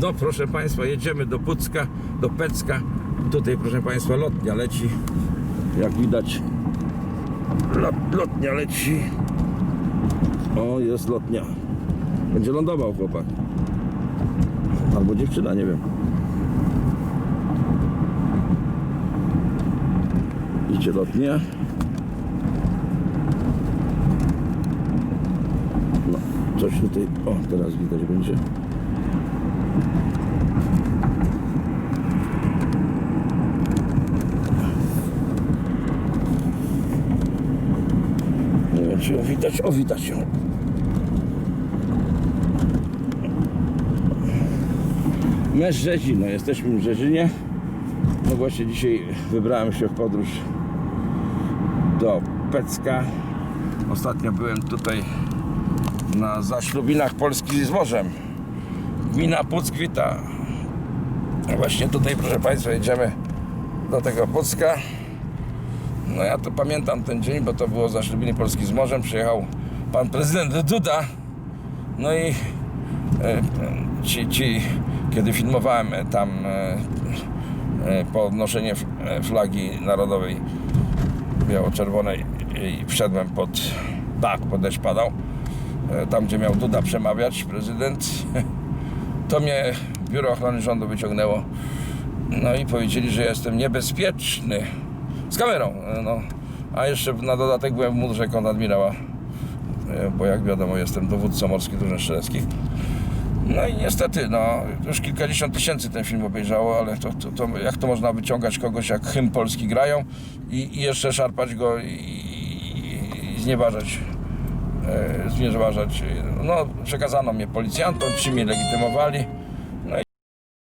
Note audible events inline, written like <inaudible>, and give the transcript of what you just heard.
No proszę Państwa, jedziemy do Pucka, do Pecka. Tutaj proszę Państwa lotnia leci. Jak widać lot, lotnia leci. O, jest lotnia. Będzie lądował chłopak. Albo dziewczyna, nie wiem. Idzie lotnia. No, coś tutaj. O, teraz widać będzie. Czy ją widać. O, widać ją. My Rzezina, jesteśmy w Rzezinie. No właśnie dzisiaj wybrałem się w podróż do Pecka. Ostatnio byłem tutaj na zaślubinach Polski z morzem. Gmina Puck wita. A właśnie tutaj, proszę Państwa, jedziemy do tego Pucka. No ja to pamiętam ten dzień, bo to było zaślubiny Polski z morzem. Przyjechał pan prezydent Duda. No i e, ci, ci kiedy filmowałem e, tam e, e, podnoszenie e, flagi narodowej biało-czerwonej i wszedłem pod dach, pod deszcz padał, e, tam gdzie miał Duda przemawiać prezydent, <laughs> to mnie Biuro Ochrony Rządu wyciągnęło. No i powiedzieli, że jestem niebezpieczny. Z kamerą, e, no. A jeszcze na dodatek byłem w mundurze konadmirała, e, bo jak wiadomo jestem dowódcą morskich drużyn strzeleckich. No i niestety, no, już kilkadziesiąt tysięcy ten film obejrzało, ale to, to, to jak to można wyciągać kogoś, jak hymn polski grają i, i jeszcze szarpać go i, i, i znieważać, e, znieważać. No, przekazano mnie policjantom, ci mnie legitymowali.